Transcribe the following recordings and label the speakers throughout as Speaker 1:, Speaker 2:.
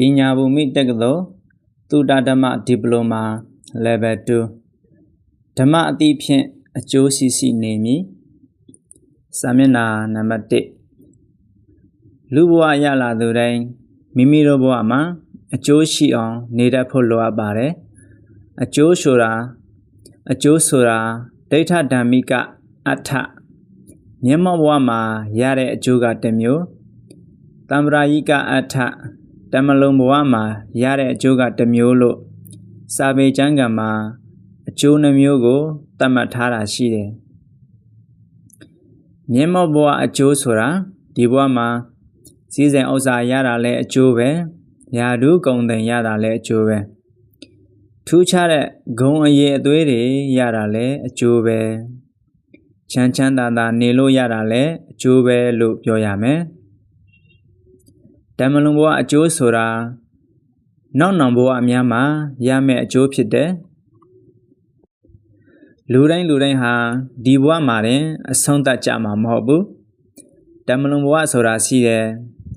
Speaker 1: ပညာဘူမိတက္ကသိုလ်သုတဓမ္မဒီပလိုမာ level 2ဓမ္မအတိဖြင့်အကျိုးရှိရှိနေမည်စာမျက်နှာနံပါတ်1လူဘဝရလာသူတိုင်းမိမိတို့ဘဝမှာအကျိုးရှိအောင် နေတတ်ဖို့လိုအပ်ပါတယ်အကျိုးဆိုတာအကျိုးဆိုတာဒိဋ္ဌဓမ္မိကအထမျက်မှောက်ဘဝမှာရတဲ့အကျိုးကတစ်မျိုးတမ္ပရာယိကအထ တမလုံးဘဝမှာရတဲ့အကျိုးကတစ်မျိုးလို့စာပေကျမ်းဂန်မှာအကျိုးနှမျိုးကိုသတ်မှတ်ထားတာရှိတယ်မျက်မှောက်ဘဝအကျိုးဆိုတာဒီဘဝမှာစည်းစိမ်ဥစ္စာရတာလည်းအကျိုးပဲယာဓုကုံတင်ရတာလည်းအကျိုးပဲထူးခြားတဲ့ဂုံအရေးအသွေးတွေရတာလည်းအကျိုးပဲချမ်းချမ်းသာသာနေလို့ရတာလည်းအကျိုးပဲလို့ပြောရမယ် ဓမ္မလုံဘဝအကျိုးဆိုတာနောက်နောင်ဘဝအများမှာရမယ့်အကျိုးဖြစ်တယ်လူတိုင်းလူတိုင်းဟာဒီဘဝမှာတင်အဆုံးသတ်ကြမှာမဟုတ်ဘူးဓမ္မလုံဘဝဆိုတာရှိတယ်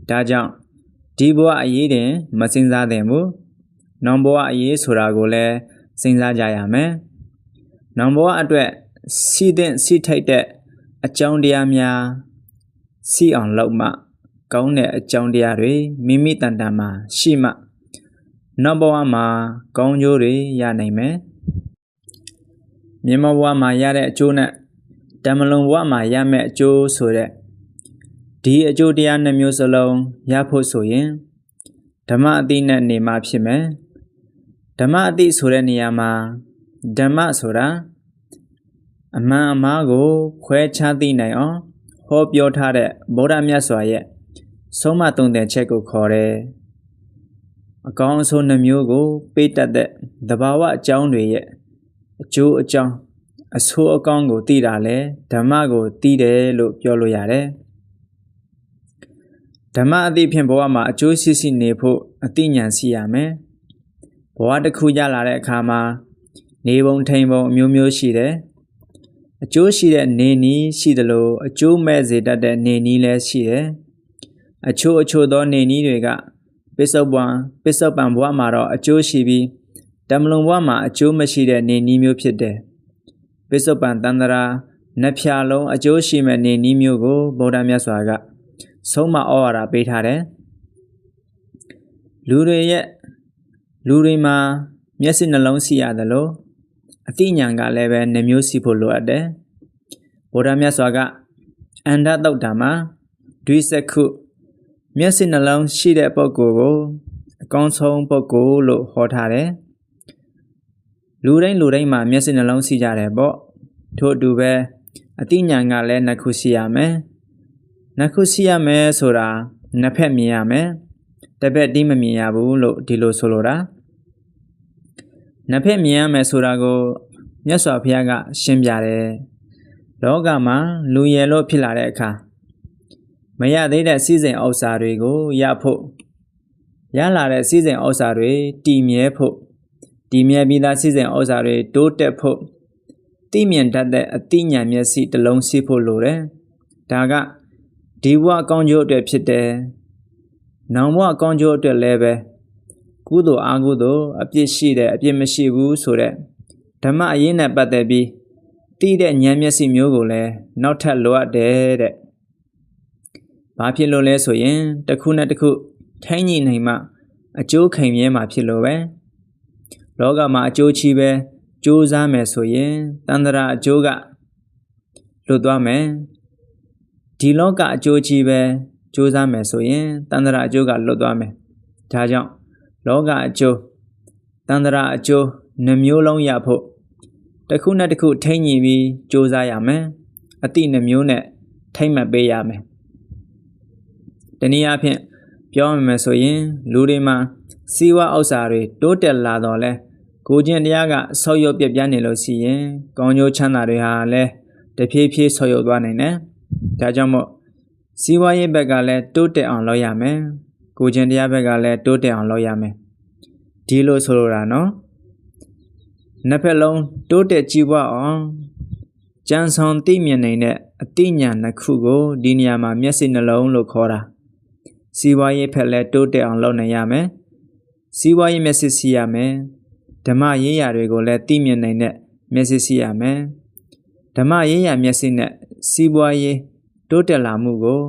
Speaker 1: ဒါကြောင့်ဒီဘဝအရေးတင်မစင်စားသင့်ဘူးနောင်ဘဝအရေးဆိုတာကိုလည်းစဉ်းစားကြရမယ်နောင်ဘဝအတွက်စီးတဲ့စီးထိုက်တဲ့အကြောင်းတရားများစီအောင်လုပ်မှ ကောင်းတဲ့အကြောင်းတရားတွေမိမိတန်တန်မှာရှိမှနောက်ဘဝမှာကောင်းကျိုးတွေရနိုင်မယ်မြန်မာဘဝမှာရတဲ့အကျိုးနဲ့တမလွန်ဘဝမှာရမယ့်အကျိုးဆိုတဲ့ဒီအကျိုးတရားနှမျိုးစလုံးရဖို့ဆိုရင်ဓမ္မအတိနဲ့နေမှဖြစ်မယ်ဓမ္မအတိဆိုတဲ့နေရာမှာဓမ္မဆိုတာအမှန်အမှားကိုခွဲခြားသိနိုင်အောင်ဟောပြောထားတဲ့ဗုဒ္ဓမြတ်စွာရဲ့ ဆုံးမသုံးတဲ့ချက်ကိုခေါ်တယ်အကောင်းအဆိုးနှမျိုးကို ပေးတတ်တဲ့သဘာဝအကြောင်းတွေရဲ့အကျိုးအကြောင်းအဆိုးအကောင်းကိုသိတာလဲဓမ္မကိုသိတယ်လို့ပြောလို့ရတယ်ဓမ္မအသိဖြင့်ဘဝမှာအကျိုးရှိရှိနေဖို့အသိဉာဏ်ရှိရမယ်ဘဝတစ်ခုရလာတဲ့အခါမှာနေပုံထိန်ပုံအမျိုးမျိုးရှိတယ်အကျိုးရှိတဲ့နေနီးရှိသလိုအကျိုးမဲ့စေတတ်တဲ့နေနီးလည်းရှိတယ် အချို့အချို့သောနေနီးတွေကပစ္စုပန်ပစ္စုပန်ဘဝမှာတော့အကျိုးရှိပြီးတမလုံဘဝမှာအကျိုးမရှိတဲ့နေနီးမျိုးဖြစ်တယ်ပစ္စုပန်တန္တရာနှဖြာလုံးအကျိုးရှိမဲ့နေနီးမျိုးကိုဗုဒ္ဓမြတ်စွာကဆုံးမဩဝါဒပေးထားတယ်လူတွေရဲ့လူတွေမှာမျက်စိနှလုံးရှိရတယ်လို့အသိဉာဏ်ကလည်းပဲနှမျိုးရှိဖို့လိုအပ်တယ်ဗုဒ္ဓမြတ်စွာကအန္တတုတ်တာမှာဒွိစကု မျက်စိနှလုံးရှိတဲ့ပုဂ္ဂိုလ်ကိုအကောင်းဆုံးပုဂ္ဂိုလ်လို့ဟောထားတယ်လူတိုင်းလူတိုင်းမှာမျက်စိနှလုံးရှိကြတယ်ပေါ့ထို့အတူပဲအတိညာဏ်ကလည်းနှစ်ခုရှိရမယ်နှစ်ခုရှိရမယ်ဆိုတာနှစ်ဖက်မြင်ရမယ်တစ်ဖက်တိမမြင်ရဘူးလို့ဒီလိုဆိုလိုတာနှစ်ဖက်မြင်ရမယ်ဆိုတာကိုမြတ်စွာဘုရားကရှင်းပြတယ်လောကမှာလူရယ်လို့ဖြစ်လာတဲ့အခါ မရသေးတဲ့စီစဉ်ဥစ္စာတွေကိုရဖို့ရလာတဲ့စီစဉ်ဥစ္စာတွေတည်မြဲဖို့တည်မြဲပြီးသားစီစဉ်ဥစ္စာတွေတိုးတက်ဖို့သိမြင်တတ်တဲ့အသိဉာဏ်မျက်စိတစ်လုံးရှိဖို့လိုတယ်ဒါကဒီဘဝအကောင်းကျိုးအတွက်ဖြစ်တယ်။နောင်ဘဝအကောင်းကျိုးအတွက်လည်းပဲကုသိုလ်အကုသိုလ်အပြစ်ရှိတယ်အပြစ်မရှိဘူးဆိုတဲ့ဓမ္မအရေးနဲ့ပတ်သက်ပြီးသိတဲ့ဉာဏ်မျက်စိမျိုးကိုလည်းနောက်ထပ်လိုအပ်တယ်တဲ့။ ဘာဖြစ်လို့လဲဆိုရင်တစ်ခုနဲ့တစ်ခုထိုင်းညီနိုင်မှအကျိုးခံမြဲမှာဖြစ်လို့ပဲ။လောကမှာအကျိုးချီပဲကြိုးစားမယ်ဆိုရင်တန္တရာအကျိုးကလွတ်သွားမယ်ဒီလောကအကျိုးကြီးပဲစူးစမ်းမယ်ဆိုရင်တန္တရာအကျိုးကလွတ်သွားမယ်ဒါကြောင့်လောကအကျိုးတန္တရာအကျိုးနှမျိုးလုံးရဖို့တစ်ခုနဲ့တစ်ခုထိမ့်ညီပြီးစူးစမ်းရမယ်အတိနှမျိုးနဲ့ထိမ့်မှတ်ပေးရမယ် တနည်းအားဖြင့်ပြောရမယ်ဆိုရင်လူတွေမှာစီးဝါဥစ္စာတွေတိုးတက်လာတော့လဲကိုချင်းတရားကဆောက်ရုပ်ပြပြနေလို့ရှိရင်ကောင်းကျိုးချမ်းသာတွေဟာလည်းတဖြည်းဖြည်းဆောက်ရုပ်သွားနိုင်တယ်ဒါကြောင့်မို့စီးပွားရေးဘက်ကလည်းတိုးတက်အောင်လုပ်ရမယ်ကိုကျင်တရားဘက်ကလည်းတိုးတက်အောင်လုပ်ရမယ်ဒီလိုဆိုလိုတာနော်နှစ်ဖက်လုံးတိုးတက်ကြည်ပွားအောင်ကြံဆောင်သိမြင်နိုင်တဲ့အသိဉာဏ်နှစ်ခုကိုဒီနေရာမှာမျက်စိနှလုံးလို့ခေါ်တာ စီးပွားရေးဖက်လည်းတိုးတက်အောင်လုပ်နိုင်ရမယ်စီးပွားရေးမျက်စိရှိရမယ်ဓမ္မရေးရာတွေကိုလည်းသိမြင်နိုင်တဲ့မျက်စိရှိရမယ်ဓမ္မရေးရာမျက်စိနဲ့စီးပွားရေးတိုးတက်လာမှုကို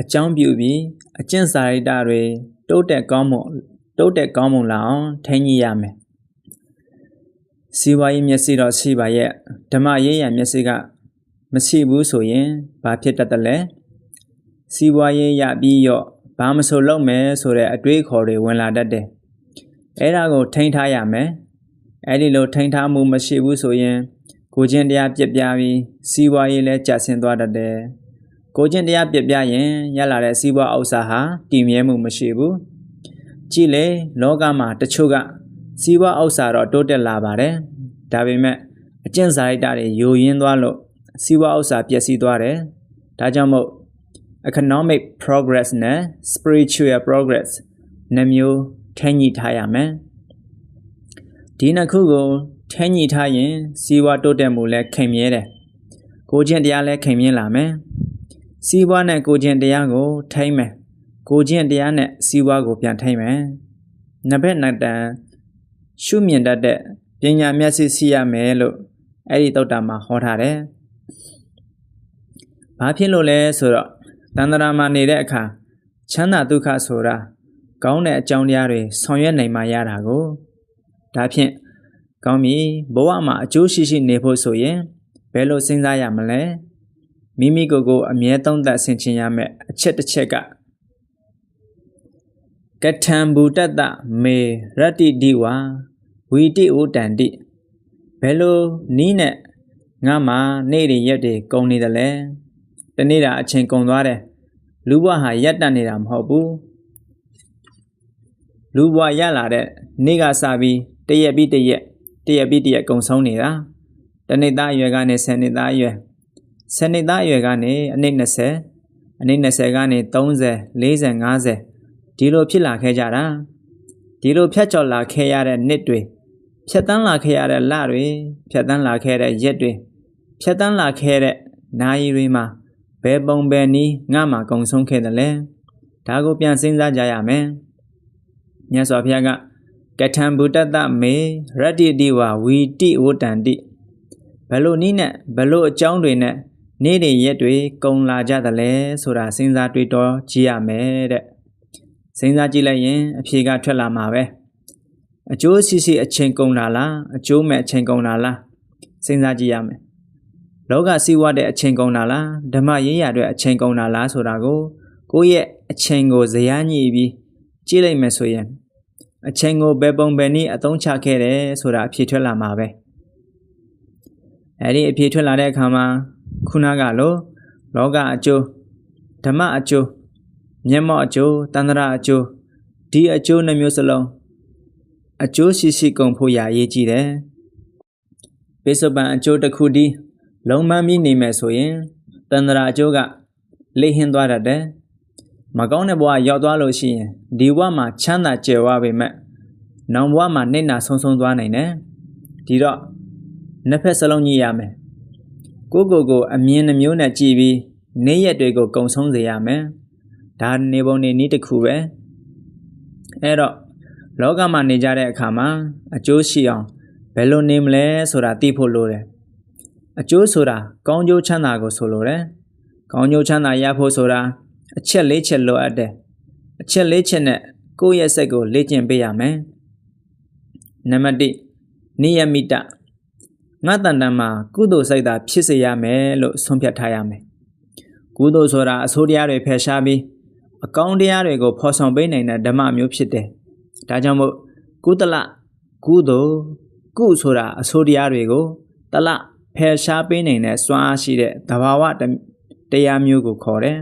Speaker 1: အကြောင်းပြုပြီးအကျင့်စာရိတ္တတွေတိုးတက်ကောင်းမွန်တိုးတက်ကောင်းမွန်လာအောင်ထိန်းကြီးရမယ်စီးပွားရေးမျက်စိတော့ရှိပါရဲ့ဓမ္မရေးရာမျက်စိကမရှိဘူးဆိုရင်ဘာဖြစ်တတ်တယ်လဲ စီးပွားရေးရပြီးရော့ဘာမဆိုလုပ်မယ်ဆိုတဲ့အတွေးခေါ်တွေဝင်လာတတ်တယ်အဲ့ဒါကိုထိန်းထားရမယ်အဲ့ဒီလိုထိန်းထားမှုမရှိဘူးဆိုရင်ကိုချင်းတရားပြက်ပြားပြီးစီးပွားရေးလည်းကျဆင်းသွားတတ်တယ်ကိုချင်းတရားပြက်ပြားရင်ရလာတဲ့စီးပွားဥစ္စာဟာတည်မြဲမှုမရှိဘူးကြည့်လေလောကမှာတချို့ကစီးပွားဥစ္စာတော့တိုးတက်လာပါတယ်ဒါပေမဲ့အကျင့်စာရိတ္တတွေယိုယင်းသွားလို့စီးပွားဥစ္စာပျက်စီးသွားတယ်ဒါကြောင့်မို့ economic progress နဲ့ spiritual progress နှစ်မျိုးထည့်ညှိထားရမယ်ဒီနှစ်ခုကိုထည့်ညှိထားရင်စီးပွားတိုးတက်မှုလည်းခင်မြဲတယ်ကိုချင်းတရားလည်းခင်မြင်လာမယ်စီးပွားနဲ့ကိုချင်းတရားကိုထိမ့်မယ်ကိုချင်းတရားနဲ့စီးပွားကိုပြန်ထိမ့်မယ်နှစ်ဘက်နှစ်တန်ရှုမြင်တတ်တဲ့ပညာမျက်စိရှိရမယ်လို့အဲ့ဒီတုတ်တာမှာဟောထားတယ်ဘာဖြစ်လို့လဲဆိုတော့ တန္တရာမှာနေတဲ့အခါချမ်းသာဒုက္ခဆိုတာကောင်းတဲ့အကြောင်းတရားတွေဆောင်ရွက်နိုင်မှရတာကိုဒါဖြင့်ကောင်းပြီဘဝမှာအကျိုးရှိရှိနေဖို့ဆိုရင်ဘယ်လိုစဉ်းစားရမလဲမိမိကိုယ်ကိုအမြဲသုံးသပ်ဆင်ခြင်ရမယ်အချက်တစ်ချက်ကကထံဘူတတ္တမေရတ္တိဒီဝါဝီတိဩတန္တိဘယ်လိုနီးနဲ့ငါမှနေ့တွေရက်တွေကုန်နေတယ်လဲ တနေ့တာအချိန်ကုန်သွားတယ်လူဘဝဟာရက်တတ်နေတာမဟုတ်ဘူးလူဘဝရလာတဲ့နေ့ကစပြီးတရက်ပြီးတရက်တရက်ပြီးတရက်ကုန်ဆုံးနေတာတနေ့သားအရွယ်ကနေ10နှစ်သားအရွယ်10နှစ်သားအရွယ်ကနေအနည်း20အနည်း20ကနေ30 40 50ဒီလိုဖြစ်လာခဲ့ကြတာဒီလိုဖြတ်ကျော်လာခဲ့ရတဲ့နှစ်တွေဖြတ်တန်းလာခဲ့ရတဲ့လတွေဖြတ်တန်းလာခဲ့တဲ့ရက်တွေဖြတ်တန်းလာခဲ့တဲ့နာရီတွေမှာ ဘယ်ပုံဘယ်နည်းငါမှကုံဆုံးခဲ့တယ်လဲဒါကိုပြန်စဉ်းစားကြရမယ်မြတ်စွာဘုရားကကထံဗုဒ္ဓတမေရတ္တိတိဝဝီတိဝတ္တန္တိဘလို့နည်းနဲ့ဘလို့အကြောင်းတွေနဲ့နေ့တွေရက်တွေကုံလာကြတယ်လဲဆိုတာစဉ်းစားတွေးတောကြည့်ရမယ်တဲ့စဉ်းစားကြည့်လိုက်ရင်အဖြေကထွက်လာမှာပဲအကျိုးရှိရှိအချိန်ကုန်တာလားအကျိုးမဲ့အချိန်ကုန်တာလားစဉ်းစားကြည့်ရမယ် လောကစီးပွားတဲ့အချိန်ကုန်တာလားဓမ္မရေးရတဲ့အချိန်ကုန်တာလားဆိုတာကိုကိုယ့်ရဲ့အချိန်ကိုဇယားညှိပြီးကြည့်လိုက်မယ်ဆိုရင်အချိန်ကိုဘယ်ပုံဘယ်နည်းအသုံးချခဲ့တယ်ဆိုတာအဖြေထွက်လာမှာပဲအဲဒီအဖြေထွက်လာတဲ့အခါမှာခုနကလိုလောကအကျိုးဓမ္မအကျိုးမျက်မှောက်အကျိုးတန္တရာအကျိုးဒီအကျိုးနှမျိုးစလုံးအကျိုးရှိရှိကုန်ဖို့ရရေးကြည့်တယ်ပိဿပံအကျိုးတစ်ခုဒီ လုံးမမိနေမယ်ဆိုရင်တန္တရာအကျိုးကလိဟင်းသွားတတ်တယ်မကောင်းတဲ့ဘဝရောက်သွားလို့ရှိရင်ဒီဘဝမှာချမ်းသာကြွယ်ဝပေမဲ့နောင်ဘဝမှာနှိမ့်နာဆုံးဆုံးသွားနိုင်တယ်ဒီတော့နှစ်ဖက်စလုံးညှိရမယ်ကိုကိုကိုအမြင်နှမျိုးနဲ့ကြည့်ပြီးနေ့ရက်တွေကိုကုံဆုံးစေရမယ်ဒါနေပုံနေနည်းတစ်ခုပဲအဲ့တော့လောကမှာနေကြတဲ့အခါမှာအကျိုးရှိအောင်ဘယ်လိုနေမလဲဆိုတာသိဖို့လိုတယ် အကျိုးဆိုတာကောင်းကျိုးချမ်းသာကိုဆိုလိုတယ်ကောင်းကျိုးချမ်းသာရဖို့ဆိုတာအချက်လေးချက်လိုအပ်တယ်အချက်လေးချက်နဲ့ကိုယ့်ရဲ့စိတ်ကိုလေ့ကျင့်ပေးရမယ်နံပါတ်1နိယမိတငါတန်တန်မှာကုသိုလ်စိတ်သာဖြစ်စေရမယ်လို့ဆုံးဖြတ်ထားရမယ်ကုသိုလ်ဆိုတာအဆိုးတရားတွေဖယ်ရှားပြီးအကောင်းတရားတွေကိုဖော်ဆောင်ပေးနိုင်တဲ့ဓမ္မမျိုးဖြစ်တယ်ဒါကြောင့်မို့ကုသလကုသိုလ်ကုဆိုတာအဆိုးတရားတွေကိုတလ ဖယ်ရှားပေးနိုင်တဲ့စွမ်းအားရှိတဲ့သဘာဝတရားမျိုးကိုခေါ်တယ်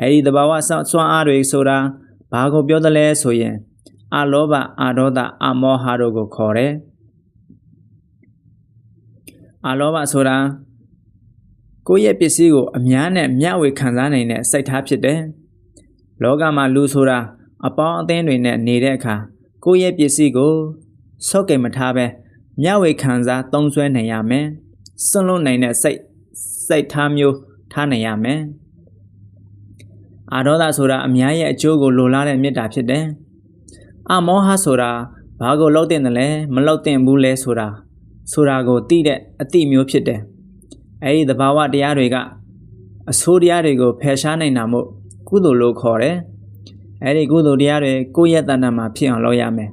Speaker 1: အဲဒီသဘာဝစွမ်းအားတွေဆိုတာဘာကိုပြောသလဲဆိုရင်အလောဘအဒေါသအမောဟတို့ကိုခေါ်တယ်အလောဘဆိုတာကိုယ့်ရဲ့ပစ္စည်းကိုအများနဲ့မျှဝေခံစားနိုင်တဲ့စိတ်ထားဖြစ်တယ်လောကမှာလူဆိုတာအပေါင်းအသင်းတွေနဲ့နေတဲ့အခါကိုယ့်ရဲ့ပစ္စည်းကိုစော့ကင်မထားပဲမျှဝေခံစားသုံးစွဲနိုင်ရမယ် စွန့်လွတ်နိုင်တဲ့စိတ်စိတ်ထားမျိုးထားနိုင်ရမယ်အာဒေါသဆိုတာအများရဲ့အကျိုးကိုလိုလားတဲ့မေတ္တာဖြစ်တယ်အမောဟဆိုတာဘာကိုလောက်တင်တယ်လဲမလောက်တင်ဘူးလဲဆိုတာဆိုတာကိုသိတဲ့အတိမျိုးဖြစ်တယ်အဲဒီသဘာဝတရားတွေကအဆိုးတရားတွေကိုဖယ်ရှားနိုင်တာမို့ကုသိုလ်လို့ခေါ်တယ်အဲဒီကုသိုလ်တရားတွေကိုယ့်ရဲ့တဏ္ဍာမှာဖြစ်အောင်လုပ်ရမယ်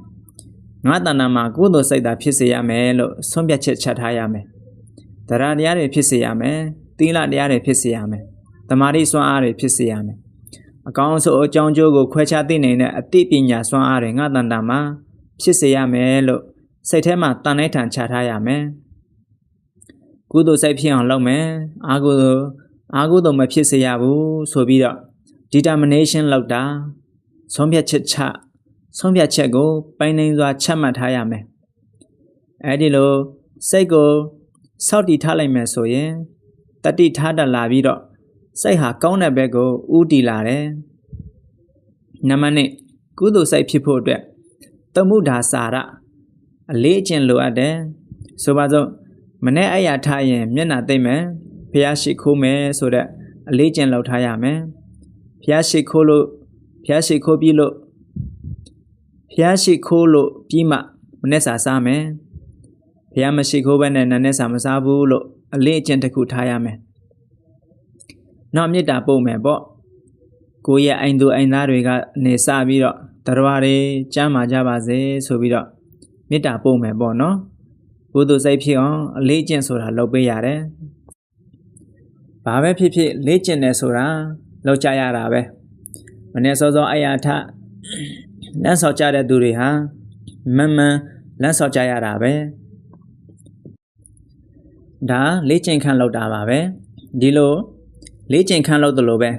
Speaker 1: ငါတဏ္ဍာမှာကုသိုလ်စိတ်သာဖြစ်စေရမယ်လို့ဆုံးဖြတ်ချက်ချထားရမယ် တရားတရားတွေဖြစ်စေရမယ်သီလတရားတွေဖြစ်စေရမယ်တမာတိစွမ်းအားတွေဖြစ်စေရမယ်အကောင်းဆုံးအကြောင်းကျိုးကိုခွဲခြားသိနိုင်တဲ့အသိပညာစွမ်းအားတွေငါတန်တာမှာဖြစ်စေရမယ်လို့စိတ်ထဲမှာတန်လိုက်ထန်ချထားရမယ်ကုသိုလ်စိတ်ဖြစ်အောင်လုပ်မယ်အာကုသိုလ်အာကုသိုလ်မဖြစ်စေရဘူးဆိုပြီးတော့ determination လောက်တာဆုံးဖြတ်ချက်ချဆုံးဖြတ်ချက်ကို ပိုင်နိုင်စွာချမှတ်ထားရမယ်အဲဒီလိုစိတ်ကို စောင့်တည်ထားလိုက်မယ်ဆိုရင်တတိထားတတ်လာပြီးတော့စိတ်ဟာကောင်းတဲ့ဘက်ကိုဥတည်လာတယ်နံပါတ်1ကုသိုလ်စိတ်ဖြစ်ဖို့အတွက်သမုဒ္ဒါစာရအလေးအကျင့်လိုအပ်တယ်ဆိုပါစို့မနေ့အရာထားရင်မျက်နှာသိမ့်မယ်ဖះရှိခိုးမယ်ဆိုတဲ့အလေးကျင့်လောက်ထားရမယ်ဖះရှိခိုးလို့ဖះရှိခိုးပြီးလို့ဖះရှိခိုးလို့ပြီးမှမနေ့စာစားမယ် ဖះမရှိခိုးဘဲနဲ့နည်းနည်းစာမစားဘူးလို့အလေးအကျင့်တစ်ခုထားရမယ်နောက်မေတ္တာပို့မယ်ပေါ့ကိုယ့်ရဲ့အိမ်သူအိမ်သားတွေကနေစပြီးတော့တရားတွေကျမ်းမာကြပါစေဆိုပြီးတော့မေတ္တာပို့မယ်ပေါ့နော်ကုသိုလ်စိတ်ဖြစ်အောင်အလေးကျင့်ဆိုတာလုပ်ပေးရတယ်ဘာပဲဖြစ်ဖြစ်လေးကျင့်တယ်ဆိုတာလောက်ကြရတာပဲမနေ့စောစောအရာထလမ်းဆောက်ကြတဲ့သူတွေဟာမန်မန်လမ်းဆောက်ကြရတာပဲ ဒါလေးကျင့်ခန့်လောက်တာပါပဲဒီလိုလေးကျင့်ခန့်လောက်တယ်လို့ပဲ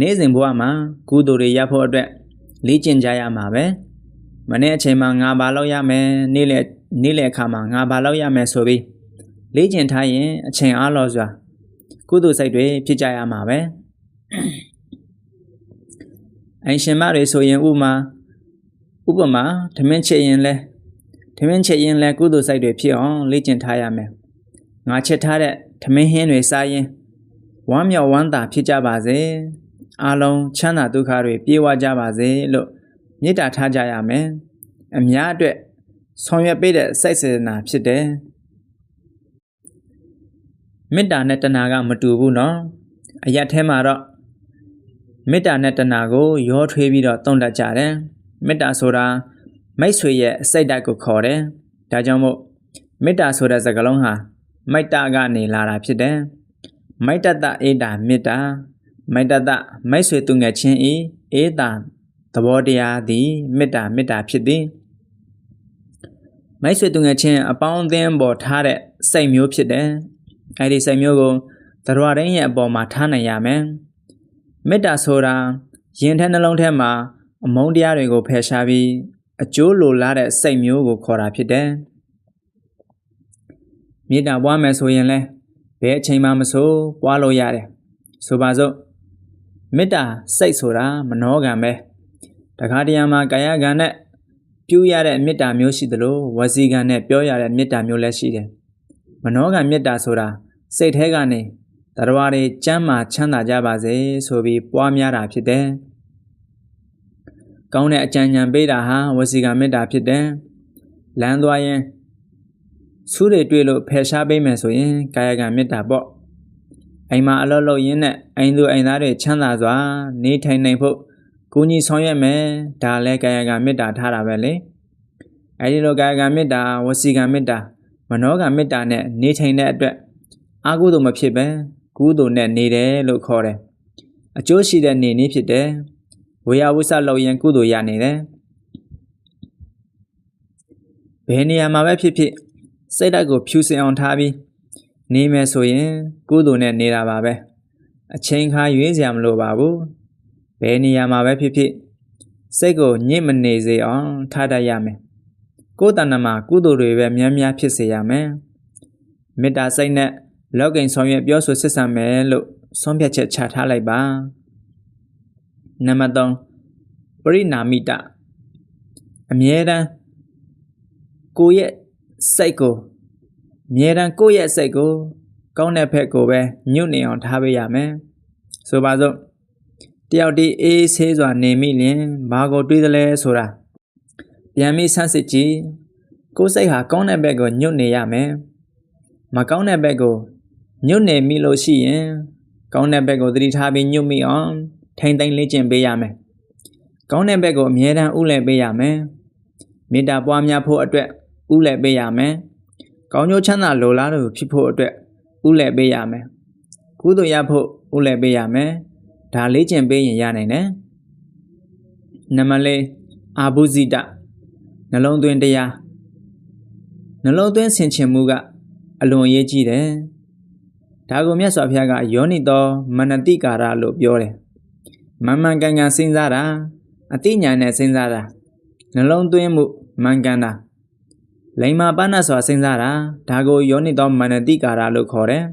Speaker 1: နေ့စဉ်ဘဝမှာကုသိုလ်တွေရဖို့အတွက်လေ့ကျင့်ကြရမှာပဲမနေ့အချိန်မှာငါဘာလုပ်ရမယ်နေ့လေနေ့လေအခါမှာငါဘာလုပ်ရမယ်ဆိုပြီးလေ့ကျင့်ထားရင်အချိန်အားလောစွာကုသိုလ်စိတ်တွေဖြစ်ကြရမှာပဲအင်ရှင်မတွေဆိုရင်ဥမာဥပမာဓမင်းချက်ရင်လဲဓမင်းချက်ရင်လဲကုသိုလ်စိတ်တွေဖြစ်အောင်လေ့ကျင့်ထားရမယ် ငါချက်ထားတဲ့ထမင်းဟင်းတွေစားရင်ဝမ်းမြောက်ဝမ်းသာဖြစ်ကြပါစေအားလုံးချမ်းသာဒုက္ခတွေပြေဝကြပါစေလို့မေတ္တာထားကြရမယ်အများအတွက်ဆောင်ရွက်ပေးတဲ့စိတ်စေတနာဖြစ်တယ်မေတ္တာနဲ့တဏှာကမတူဘူးနော်အရက်ထဲမှာတော့မေတ္တာနဲ့တဏှာကိုရောထွေးပြီးတော့တုံ့တက်ကြတယ်မေတ္တာဆိုတာမိတ်ဆွေရဲ့စိတ်ဓာတ်ကိုခေါ်တယ်ဒါကြောင့်မို့မေတ္တာဆိုတဲ့စကားလုံးဟာ မိတ္တကနေလာတာဖြစ်တယ်မိတ္တတအေတာမေတ္တာမိတ္တတမိတ်ဆွေသူငယ်ချင်းဤအေတာသဘောတရားသည်မေတ္တာမေတ္တာဖြစ်သည်မိတ်ဆွေသူငယ်ချင်းအပေါင်းအသင်းပေါ်ထားတဲ့စိတ်မျိုးဖြစ်တယ်အဲဒီစိတ်မျိုးကိုသရဝရင်းရဲ့အပေါ်မှာထားနိုင်ရမယ်မေတ္တာဆိုတာရင်ထဲနှလုံးထဲမှာအမုန်းတရားတွေကိုဖယ်ရှားပြီးအကျိုးလိုလားတဲ့စိတ်မျိုးကိုခေါ်တာဖြစ်တယ် မေတ္တာပွားမယ်ဆိုရင်လဲဘယ်အချိန်မှမဆိုပွားလို့ရတယ်ဆိုပါစို့မေတ္တာစိတ်ဆိုတာမနောကံပဲတခါတရံမှာကာယကံနဲ့ပြုရတဲ့မေတ္တာမျိုးရှိသလိုဝစီကံနဲ့ပြောရတဲ့မေတ္တာမျိုးလည်းရှိတယ်မနောကံမေတ္တာဆိုတာစိတ်ထဲကနေတရားတွေကျမ်းမာချမ်းသာကြပါစေဆိုပြီးပွားများတာဖြစ်တယ်ကောင်းတဲ့အကြံဉာဏ်ပေးတာဟာဝစီကံမေတ္တာဖြစ်တယ်လမ်းသွားရင် ဆူးတွေတွေ့လို့ဖယ်ရှားပေးမယ်ဆိုရင်ကာယကံမေတ္တာပေါ့အိမ်မှာအလုပ်လုပ်ရင်းနဲ့အိမ်သူအိမ်သားတွေချမ်းသာစွာ နေထိုင်နိုင်ဖို့ကိုကြီးဆောင်ရွက်မယ်ဒါလည်းကာယကမေတ္တာထားတာပဲလေအဲဒီလိုကာယကမေတ္တာဝစီကမေတ္တာမနောကမေတ္တာနဲ့နေထိုင်တဲ့အတွက်အာဟုသို့မဖြစ်ပဲကုသိုလ်နဲ့နေတယ်လို့ခေါ်တယ်အကျိုးရှိတဲ့နေနည်းဖြစ်တယ်ဝေယဝုစလောက်ရင်ကုသိုလ်ရနေတယ်ဘယ်နေရာမှာပဲဖြစ်ဖြစ် စိတ်ဓာတ်ကိုဖြူစင်အောင်ထားပြီးနေမယ်ဆိုရင်ကုသိုလ်နဲ့နေတာပါပဲအချိန်ခါရွေးစရာမလိုပါဘူးဘယ်နေရာမှာပဲဖြစ်ဖြစ်စိတ်ကိုညစ်မနေစေအောင်ထားတတ်ရမယ်ကိုယ်တဏ္ဍမှာကုသိုလ်တွေပဲများများဖြစ်စေရမယ်မေတ္တာစိတ်နဲ့လောက်ကင်ဆောင်ရွက်ပြောဆိုဆက်ဆံမယ်လို့ဆုံးဖြတ်ချက်ချထားလိုက်ပါနံပါတ်3ပရိနာမိတအမြဲတမ်းကိုယ့်ရဲ့ စိတ်ကိုအမြဲတမ်းကိုယ့်ရဲ့စိတ်ကိုကောင်းတဲ့ဘက်ကိုပဲညှို့နေအောင်ထားပေးရမယ်ဆိုပါစို့တယောက်တည်းအေးဆေးစွာနေမိလင်ဘာကိုတွေးသလဲဆိုတာပြန်ပြီးဆန်းစစ်ကြည့်ကိုယ်စိတ်ဟာကောင်းတဲ့ဘက်ကိုညွတ်နေရမယ်မကောင်းတဲ့ဘက်ကိုညွတ်နေမိလို့ရှိရင်ကောင်းတဲ့ဘက်ကိုသတိထားပြီးညွတ်မိအောင်ထိမ့်သိမ့်လေ့ကျင့်ပေးရမယ်ကောင်းတဲ့ဘက်ကိုအမြဲတမ်းဥလည်ပေးရမယ်မေတ္တာပွားများဖို့အတွက် ဥလည်ပေးရမယ်ကောင်းကျိုးချမ်းသာလိုလားလို့ဖြစ်ဖို့အတွက်ဥလည်ပေးရမယ်ကုသိုလ်ရဖို့ဥလည်ပေးရမယ်ဒါလေ့ကျင့်ပေးရင်ရနိုင်တယ်နံပါတ်၄အာဘုဇိတနှလုံးသွင်းတရားနှလုံးသွင်းဆင်ခြင်မှုကအလွန်အရေးကြီးတယ်ဒါကိုမြတ်စွာဘုရားကယောနိသောမနတိကာရလို့ပြောတယ်မန်မှန်ကန်ကန်စဉ်းစားတာအတိညာနဲ့စဉ်းစားတာနှလုံးသွင်းမှုမှန်ကန်တာ လိမ္မာပဏ္ဏစွာစဉ်းစားတာဒါကိုယောနိသောမနတိကာရလို့ခေါ်တယ်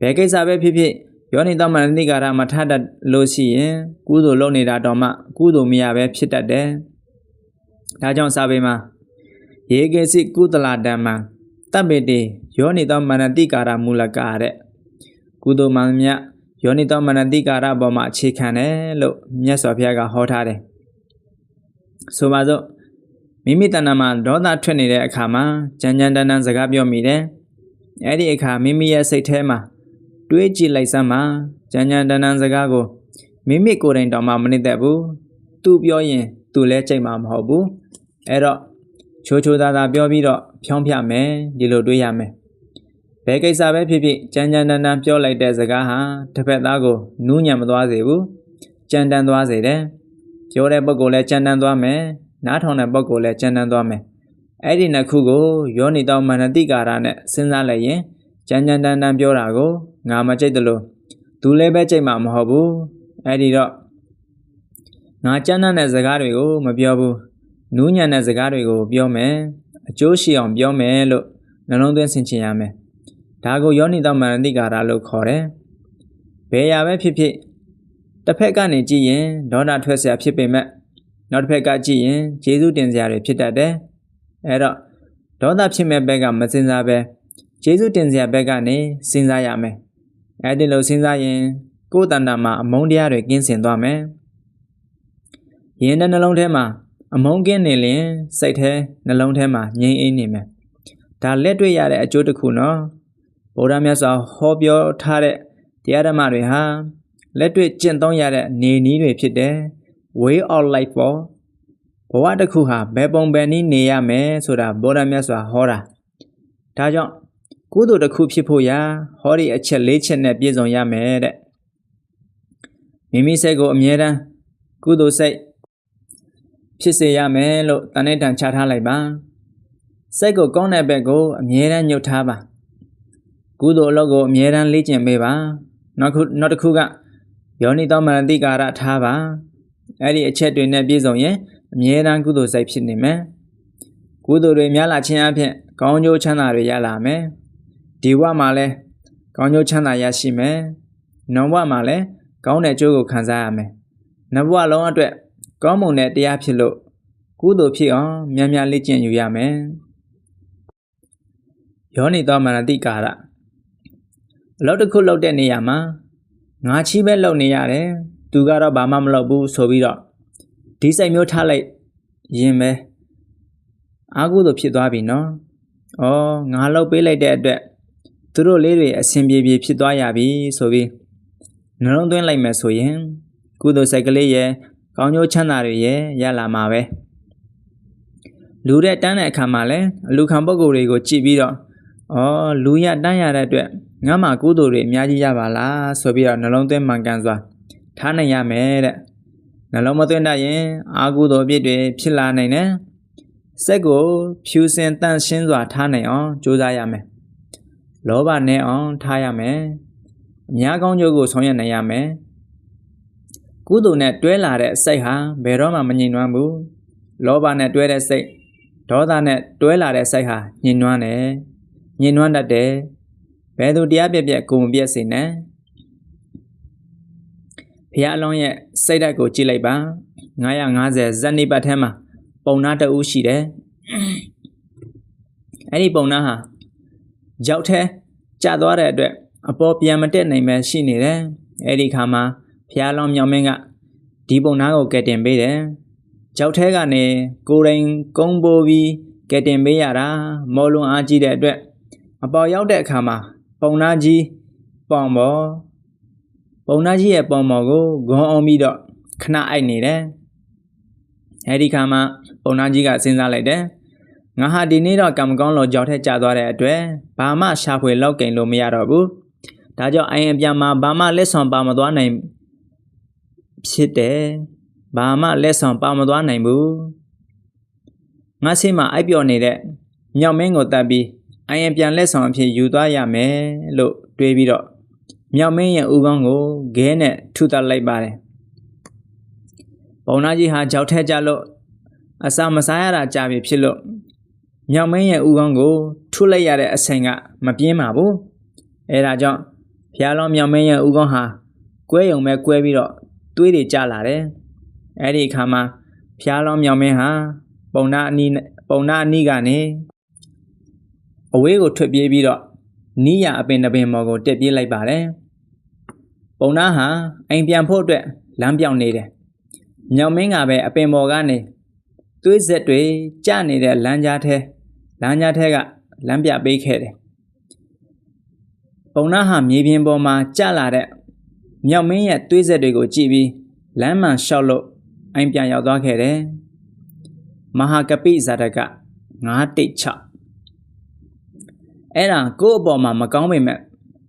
Speaker 1: ဘယ်ကိစ္စပဲဖြစ်ဖြစ်ယောနိသောမနတိကာရမထတတ်လို့ရှိရင်ကုသိုလ်လုပ်နေတာတော့မှကုသိုလ်မရပဲဖြစ်တတ်တယ်ဒါကြောင့်စာပေမှာယေကေစိကုသလဓမ္မတပ်ပေတေယောနိသောမနတိကာရမူလကတဲ့ကုသိုလ်မှန်မြတ်ယောနိသောမနတိကာရပေါ်မှာအခြေခံတယ်လို့မြတ်စွာဘုရားကဟောထားတယ်ဆိုပါစို့ မိမိတဏ္ဍာမှာဒေါသထွက်နေတဲ့အခါမှာကြံကြံတန်းတန်းစကားပြောမိတယ်အဲ့ဒီအခါမိမိရဲ့စိတ်ထဲမှာတွေးကြည့်လိုက်စမ်းပါကြံကြံတန်းတန်းစကားကိုမိမိကိုယ်တိုင်တောင်မှမနစ်သက်ဘူးသူပြောရင်သူလည်းကြိတ်မှာမဟုတ်ဘူးအဲ့တော့ချိုးချိုးသားသားပြောပြီးတော့ဖြောင်းပြမယ်ဒီလိုတွေးရမယ်ဘယ်ကိစ္စပဲဖြစ်ဖြစ်ကြမ်းကြမ်းတမ်းတမ်းပြောလိုက်တဲ့စကားဟာတစ်ဖက်သားကိုနူးညံ့မသွားစေဘူးကြမ်းတမ်းသွားစေတယ်ပြောတဲ့ပုဂ္ဂိုလ်လည်းကြမ်းတမ်းသွားမယ် နားထောင်တဲ့ပုဂ္ဂိုလ်လည်းကြမ်းတမ်းသွားမယ်အဲ့ဒီနှစ်ခုကိုယောနိတောမနတိကာရနဲ့စဉ်းစားလိုက်ရင်ကြမ်းကြမ်းတမ်းတမ်းပြောတာကိုငါမကြိတ်တယ်လို့သူလည်းပဲကြိတ်မှာမဟုတ်ဘူးအဲ့ဒီတော့ငါကြမ်းတမ်းတဲ့စကားတွေကိုမပြောဘူးနူးညံ့တဲ့စကားတွေကိုပြောမယ်အကျိုးရှိအောင်ပြောမယ်လို့နှလုံးသွင်းဆင်ခြင်ရမယ်ဒါကိုယောနိတမနတိကာရလို့ခေါ်တယ်ဘယ်ရာပဲဖြစ်ဖြစ်တစ်ဖက်ကနေကြည့်ရင်ဒေါသထွက်เสียဖြစ်ပေမဲ့ နောက်တစ်ဖက်ကကြည့်ရင်ကျေးဇူးတင်စရာတွေဖြစ်တတ်တယ်အဲ့တော့ဒေါသဖြစ်မဲ့ဘက်ကမစင်စားပဲကျေးဇူးတင်စရာဘက်ကနေစဉ်းစားရမယ်အဲ့ဒီလိုစဉ်းစားရင်ကိုယ်တဏ္ဍာမှာအမုန်းတရားတွေကင်းစင်သွားမယ်ရင်တဲ့နှလုံးထဲမှာအမုန်းကင်းနေရင်စိတ်ထဲနှလုံးထဲမှာငြိမ်အေးနေမယ်ဒါလက်တွေ့ရတဲ့အကျိုးတစ်ခုနော်ဗုဒ္ဓမြတ်စွာဟောပြောထားတဲ့တရားဓမ္မတွေဟာလက်တွေ့ကျင့်သုံးရတဲ့နေနည်းတွေဖြစ်တယ် way of life ပေါ့ဘဝတစ်ခုဟာဘယ်ပုံဘယ်နည်းနေရမယ်ဆိုတာဗုဒ္ဓမြတ်စွာဟောတာဒါကြောင့်ကုသိုလ်တစ်ခုဖြစ်ဖို့ရာဟောဒီအချက်၄ချက်နဲ့ပြည့်စုံရမယ်တဲ့မိမိစိတ်ကိုအမြဲတမ်းကုသိုလ်စိတ်ဖြစ်စေရမယ်လို့တန်တဲ့တန်ချထားလိုက်ပါစိတ်ကိုကောင်းတဲ့ဘက်ကိုအမြဲတမ်းညှုတ်ထားပါကုသိုလ်အလုပ်ကိုအမြဲတမ်းလေ့ကျင့်ပေးပါနောက်ခုနောက်တစ်ခုကယောနိသောမနတိကာရထားပါ အဲ့ဒီအချက်တွေနဲ့ပြည့်စုံရင်အမြဲတမ်းကုသိုလ်စိတ်ဖြစ်နေမယ်ကုသိုလ်တွေများလာခြင်းအပြင်ကောင်းကျိုးချမ်းသာတွေရလာမယ်ဒီဘဝမှာလည်းကောင်းကျိုးချမ်းသာရရှိမယ်နောဘဝမှာလည်းကောင်းတဲ့ကျိုးကိုခံစားရမယ်နှစ်ဘဝလုံးအတွက်ကောင်းမွန်တဲ့တရားဖြစ်လို့ကုသိုလ်ဖြစ်အောင်များများလေ့ကျင့်ယူရမယ်ယောနိသောမနတိကာရအလုပ်တစ်ခုလုပ်တဲ့နေရာမှာငါချီးပဲလုပ်နေရတယ် သူကတော့ဘာမှမလုပ်ဘူးဆိုပြီးတော့ဒီစိတ်မျိုးထားလိုက်ရင်ပဲအာကုသို့ဖြစ်သွားပြီနော်။အော်ငါလှုပ်ပေးလိုက်တဲ့အတွက်သူတို့လေးတွေအဆင်ပြေပြေဖြစ်သွားရပြီဆိုပြီးနှလုံးသွင်းလိုက်မယ်ဆိုရင် ကုသိုလ်စိတ်ကလေးရဲ့ကောင်းကျိုးချမ်းသာတွေရဲ့ရလာမှာပဲ။လူတဲ့တန်းတဲ့အခါမှာလည်းအလူခံပုဂ္ဂိုလ်တွေကိုကြည့်ပြီးတော့အော်လူရတန်းရတဲ့အတွက်ငါမှကုသိုလ်တွေအများကြီးရပါလားဆိုပြီးတော့နှလုံးသွင်းမှန်ကန်စွာ ထားနိုင်ရမယ်တဲ့နှလုံးမသွင်းတတ်ရင်အာကုသိုလ်အပြစ်တွေဖြစ်လာနိုင်တယ်စက်ကိုဖြူစင်တန့်ရှင်းစွာထားနိုင်အောင်ကြိုးစားရမယ်လောဘနဲ့အောင်ထားရမယ်အများကောင်းကျိုးကိုဆောင်ရွက်နိုင်ရမယ်ကုသိုလ်နဲ့တွဲလာတဲ့စိတ်ဟာဘယ်တော့မှမငြိမ်နွမ်းဘူးလောဘနဲ့တွဲတဲ့စိတ်ဒေါသနဲ့တွဲလာတဲ့စိတ်ဟာညှဉ်းနှွမ်းတယ်ညှဉ်းနှွမ်းတတ်တယ်ဘယ်သူတရားပြက်ပြက်ကိုမပြက်စေနဲ့ ဘုရားအလုံးရဲ့စိတ်ဓာတ်ကိုကြည့်လိုက်ပါ950ဇက်နိပတ်ထဲမှာပုံနာတအူးရှိတယ်အဲ့ဒီပုံနာဟာကြောက်ထဲကျသွားတဲ့အတွက်အပေါ်ပြန်မတက်နိုင်ပဲရှိနေတယ်အဲ့ဒီခါမှာဘုရားလောင်းမြောင်မင်းကဒီပုံနာကိုကယ်တင်ပေးတယ်ကြောက်ထဲကနေကိုယ်တိုင်ကုန်းပိုးပြီးကဲတင်ပေးရတာမော်လွန်အားကြီးတဲ့အတွက်အပေါ်ရောက်တဲ့အခါမှာပုံနာကြီးပေါင်ပေါ် ပုံနာကြီးရဲ့ပေါင်ပေါ်ကိုဂွန်အောင်ပြီးတော့ခဏအိုက်နေတယ်အဲဒီခါမှာပုံနာကြီးကစဉ်းစားလိုက်တယ်ငါဟာဒီနေ့တော့ကံမကောင်းလို့ကြောက်ထက်ကျသွားတဲ့အတွက်ဘာမှရှာဖွေလောက်ကိန်လို့မရတော့ဘူးဒါကြောင့်အိမ်အပြန်မှာဘာမှလက်ဆောင်ပါမသွားနိုင်ဖြစ်တယ်ဘာမှလက်ဆောင်ပါမသွားနိုင်ဘူးငါစိတ်မှာအိုက်ပျော်နေတဲ့ညောင်မင်းကိုတတ်ပြီးအိမ်အပြန်လက်ဆောင်အဖြစ်ယူသွားရမယ်လို့တွေးပြီးတော့ မြောင်မင်းရဲ့ဦးခေါင်းကိုခဲနဲ့ထုတတ်လိုက်ပါတယ်ပုံနာကြီးဟာကြောက်ထဲကြလို့အစာမစားရတာကြာပြီဖြစ်လို့မြောင်မင်းရဲ့ဦးခေါင်းကိုထုလိုက်ရတဲ့အချိန်ကမပြင်းပါဘူးအဲဒါကြောင့်ဖျားလောင်းမြောင်မင်းရဲ့ဦးခေါင်းဟာကွဲယုံပဲကွဲပြီးတော့သွေးတွေကျလာတယ်အဲ့ဒီအခါမှာဖျားလောင်းမြောင်မင်းဟာပုံနာအနီးပုံနာအနီးကနေအဝေးကိုထွက်ပြေးပြီးတော့ နီးရအပင်တစ်ပင်မော်ကိုတက်ပြေးလိုက်ပါတယ်ပုံနာဟာအိမ်ပြန်ဖို့အတွက်လမ်းပြောင်းနေတယ်မြောင်မင်းကပဲအပင်မော်ကနေသွေးဆက်တွေကျနေတဲ့လမ်းကြားထဲလမ်းကြားထဲကလမ်းပြပေးခဲ့တယ်ပုံနာဟာမြေပြင်ပေါ်မှာကျလာတဲ့မြောက်မင်းရဲ့သွေးဆက်တွေကိုကြည့်ပြီးလမ်းမှန်လျှောက်လို့အိမ်ပြန်ရောက်သွားခဲ့တယ်မဟာကပိဇာတက9တိတ်6 အဲ့ဒါကိုယ့်အပေါ်မှာမကောင်းပေမဲ့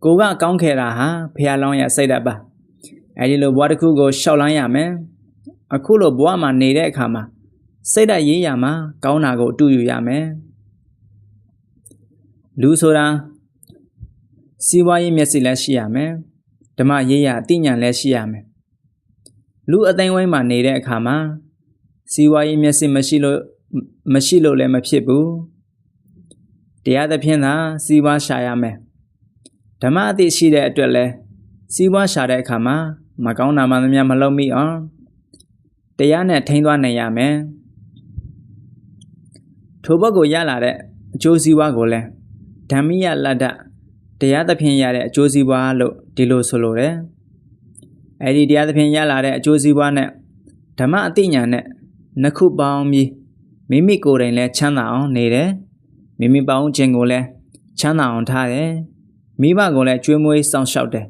Speaker 1: ကိုကကောင်းခဲ့တာဟာဖះလောင်းရစိတ်ဓာတ်ပါအဲ့ဒီလိုဘဝတစ်ခုကိုရှောက်လန်းရမယ်အခုလိုဘဝမှာနေတဲ့အခါမှာစိတ်ဓာတ်ရေးရမှာကောင်းတာကိုအတူယူရမယ်လူဆိုတာစီးပွားရေးမျက်စိလည်းရှိရမယ်ဓမ္မရေးရအသိဉာဏ်လည်းရှိရမယ်လူအသိဝိုင်းမှာနေတဲ့အခါမှာစီးပွားရေးမျက်စိမရှိလို့မရှိလို့လည်းမဖြစ်ဘူး တရားသဖြင့်သာစီးပွားရှာရမယ်ဓမ္မအသိရှိတဲ့အတွက်လဲစီးပွားရှာတဲ့အခါမှာမကောင်းတာမှသမျှမလုပ်မိအောင်တရားနဲ့ထိန်းသွားနိုင်ရမယ်ထိုဘက်ကိုရလာတဲ့အကျိုးစီးပွားကိုလဲဓမ္မိယလတ္တတရားသဖြင့်ရတဲ့အကျိုးစီးပွားလို့ဒီလိုဆိုလိုတယ်အဲ့ဒီတရားသဖြင့်ရလာတဲ့အကျိုးစီးပွားနဲ့ဓမ္မအသိဉာဏ်နဲ့နှစ်ခုပေါင်းပြီးမိမိကိုယ်တိုင်လည်းချမ်းသာအောင်နေတယ် မိမိပေါင်းခြင်းကိုလည်းချမ်းသာအောင်ထားတယ်မိဘကိုလည်းကျွေးမွေးစောင့်ရှောက်တယ်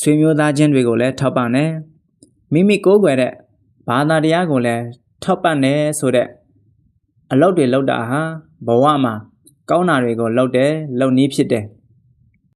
Speaker 1: ဆွေမျိုးသားချင်းတွေကိုလည်းထောက်ပံ့တယ်မိမိကိုယ်ွယ်တဲ့ဘာသာတရားကိုလည်းထောက်ပံ့တယ်ဆိုတဲ့အလုပ်တွေလုပ်တာဟာဘဝမှာကောင်းတာတွေကိုလုပ်တယ်လုပ်နည်းဖြစ်တယ်